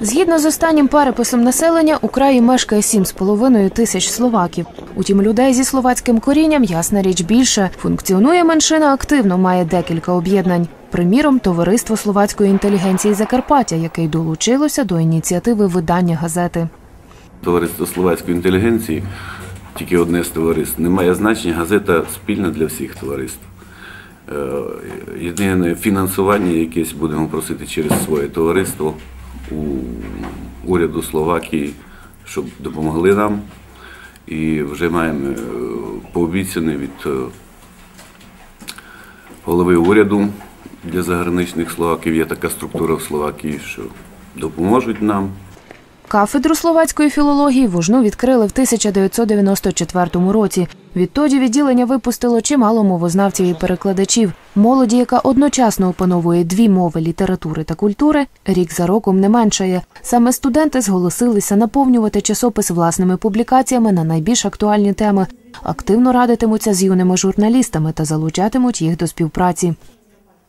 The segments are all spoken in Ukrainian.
Згідно з останнім переписом населення, у краї мешкає 7,5 тисяч словаків. Утім, людей зі словацьким корінням ясна річ більше. Функціонує меншина активно, має декілька об'єднань. Приміром, товариство словацької інтелігенції Закарпаття, яке й долучилося до ініціативи видання газети. Товариство словацької інтелігенції, тільки одне з товариств, не має значення, газета спільна для всіх товариств. Е, Єдине фінансування якесь будемо просити через своє товариство у уряду Словакії, щоб допомогли нам. І вже маємо е, пообіцяне від е, голови уряду для заграничних словаків. Є така структура в Словакії, що допоможуть нам. Кафедру словацької філології вожну відкрили в 1994 році. Відтоді відділення випустило чимало мовознавців і перекладачів. Молоді, яка одночасно опановує дві мови літератури та культури, рік за роком не меншає. Саме студенти зголосилися наповнювати часопис власними публікаціями на найбільш актуальні теми. Активно радитимуться з юними журналістами та залучатимуть їх до співпраці.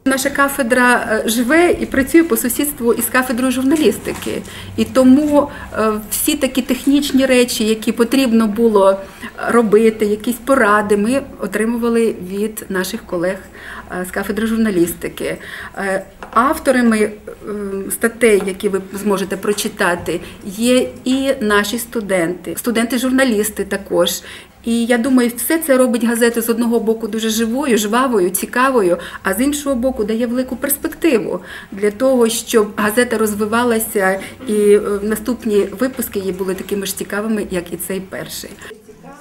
Наша кафедра е, живе і працює по сусідству із кафедрою журналістики, і тому е, всі такі технічні речі, які потрібно було робити, якісь поради, ми отримували від наших колег е, з кафедри журналістики. Авторами статей, які ви зможете прочитати, є і наші студенти, студенти-журналісти також. І я думаю, все це робить газету з одного боку дуже живою, жвавою, цікавою, а з іншого боку дає велику перспективу для того, щоб газета розвивалася і е, наступні випуски її були такими ж цікавими, як і цей перший.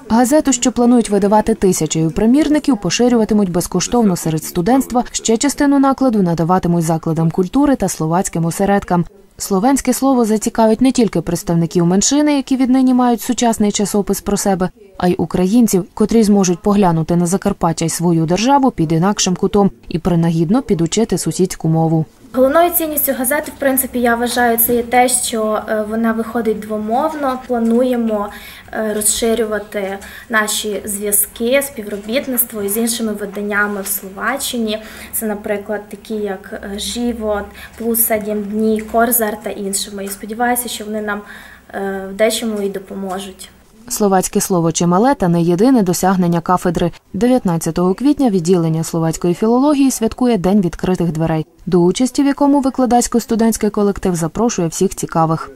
Газету, що планують видавати тисячею примірників, поширюватимуть безкоштовно серед студентства. Ще частину накладу надаватимуть закладам культури та словацьким осередкам. Словенське слово зацікавить не тільки представників меншини, які віднині мають сучасний часопис про себе, а й українців, котрі зможуть поглянути на Закарпаття й свою державу під інакшим кутом і принагідно підучити сусідську мову. Головною цінністю газети, в принципі, я вважаю, це є те, що е, вона виходить двомовно. Плануємо е, розширювати наші зв'язки, співробітництво із іншими виданнями в Словаччині. Це, наприклад, такі як е, Живот, Плюс 7 дні, Корзар та іншими. І сподіваюся, що вони нам е, в дечому і допоможуть. Словацьке слово чимале та не єдине досягнення кафедри. 19 квітня відділення словацької філології святкує День відкритих дверей, до участі в якому викладацько-студентський колектив запрошує всіх цікавих.